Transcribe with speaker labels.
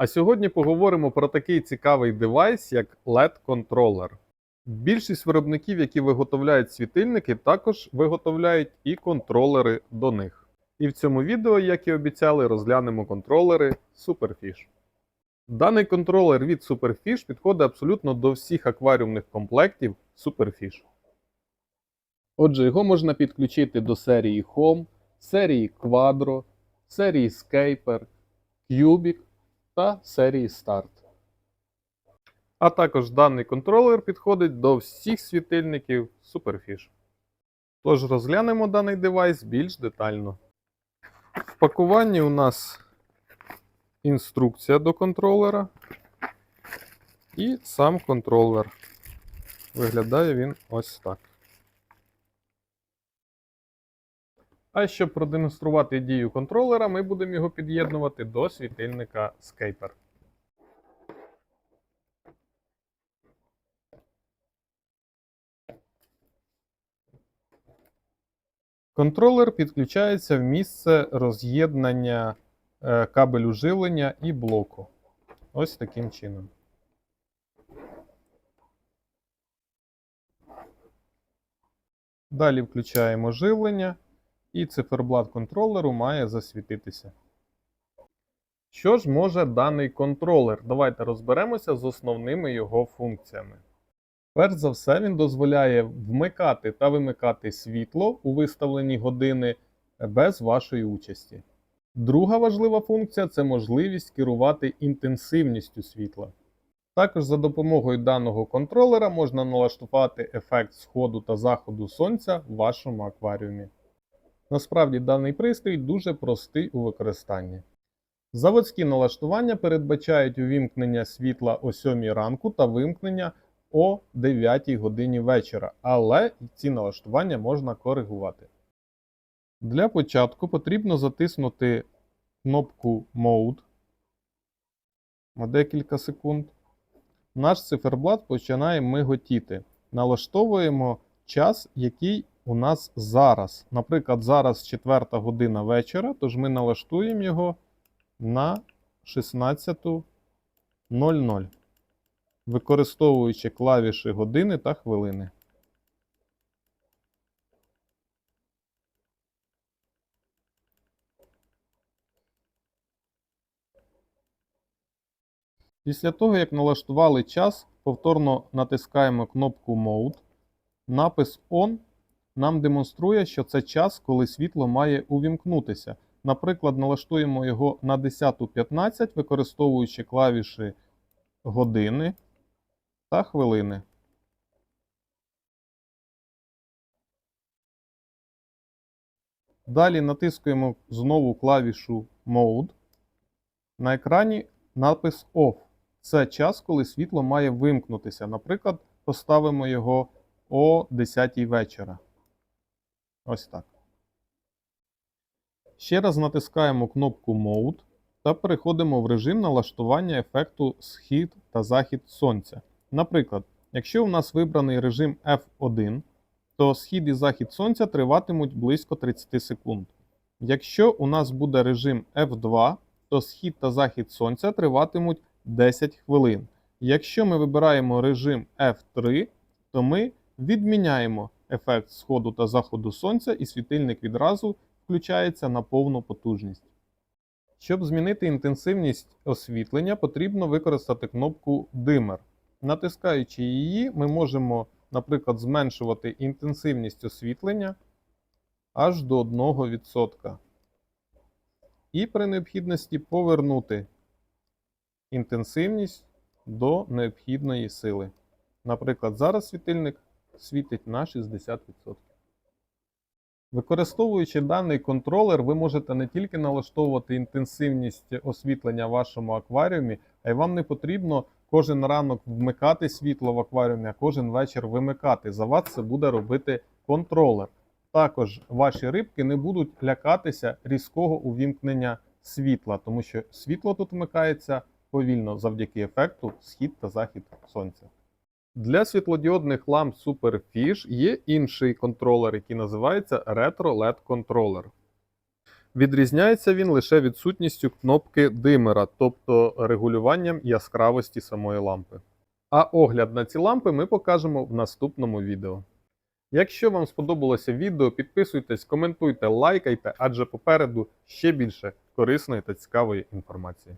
Speaker 1: А сьогодні поговоримо про такий цікавий девайс, як LED-контролер. Більшість виробників, які виготовляють світильники, також виготовляють і контролери до них. І в цьому відео, як і обіцяли, розглянемо контролери Superfish. Даний контролер від Superfish підходить абсолютно до всіх акваріумних комплектів Superfish. Отже, його можна підключити до серії Home, серії Quadro, серії Scaper, Cubic та серії Start. А також даний контролер підходить до всіх світильників Superfish. Тож розглянемо даний девайс більш детально. В пакуванні у нас інструкція до контролера і сам контролер. Виглядає він ось так. А щоб продемонструвати дію контролера, ми будемо його під'єднувати до світильника Scaper. Контролер підключається в місце роз'єднання е, кабелю живлення і блоку. Ось таким чином. Далі включаємо живлення, і циферблат контролеру має засвітитися. Що ж може даний контролер? Давайте розберемося з основними його функціями. Перш за все, він дозволяє вмикати та вимикати світло у виставлені години без вашої участі. Друга важлива функція це можливість керувати інтенсивністю світла. Також за допомогою даного контролера можна налаштувати ефект сходу та заходу сонця в вашому акваріумі. Насправді даний пристрій дуже простий у використанні. Заводські налаштування передбачають увімкнення світла о 7 ранку та вимкнення о 9 годині вечора, але ці налаштування можна коригувати. Для початку потрібно затиснути кнопку Mode на декілька секунд. Наш циферблат починає миготіти. Налаштовуємо час, який у нас зараз. Наприклад, зараз 4 година вечора, тож ми налаштуємо його на 16.00 використовуючи клавіші години та хвилини. Після того, як налаштували час, повторно натискаємо кнопку Mode. Напис On нам демонструє, що це час, коли світло має увімкнутися. Наприклад, налаштуємо його на 10.15, використовуючи клавіші години та хвилини. Далі натискуємо знову клавішу Mode. На екрані напис Off. Це час, коли світло має вимкнутися. Наприклад, поставимо його о 10 вечора. Ось так. Ще раз натискаємо кнопку Mode та переходимо в режим налаштування ефекту схід та захід сонця. Наприклад, якщо у нас вибраний режим F1, то схід і захід сонця триватимуть близько 30 секунд. Якщо у нас буде режим F2, то схід та захід сонця триватимуть 10 хвилин. Якщо ми вибираємо режим F3, то ми відміняємо ефект сходу та заходу сонця і світильник відразу включається на повну потужність. Щоб змінити інтенсивність освітлення, потрібно використати кнопку Dimmer. Натискаючи її, ми можемо, наприклад, зменшувати інтенсивність освітлення аж до 1%. І при необхідності повернути інтенсивність до необхідної сили. Наприклад, зараз світильник світить на 60%. Використовуючи даний контролер, ви можете не тільки налаштовувати інтенсивність освітлення в вашому акваріумі, а й вам не потрібно кожен ранок вмикати світло в акваріумі, а кожен вечір вимикати. За вас це буде робити контролер. Також ваші рибки не будуть лякатися різкого увімкнення світла, тому що світло тут вмикається повільно завдяки ефекту схід та захід сонця. Для світлодіодних ламп Superfish є інший контролер, який називається Retro LED контролер. Відрізняється він лише відсутністю кнопки димера, тобто регулюванням яскравості самої лампи. А огляд на ці лампи ми покажемо в наступному відео. Якщо вам сподобалося відео, підписуйтесь, коментуйте, лайкайте, адже попереду ще більше корисної та цікавої інформації.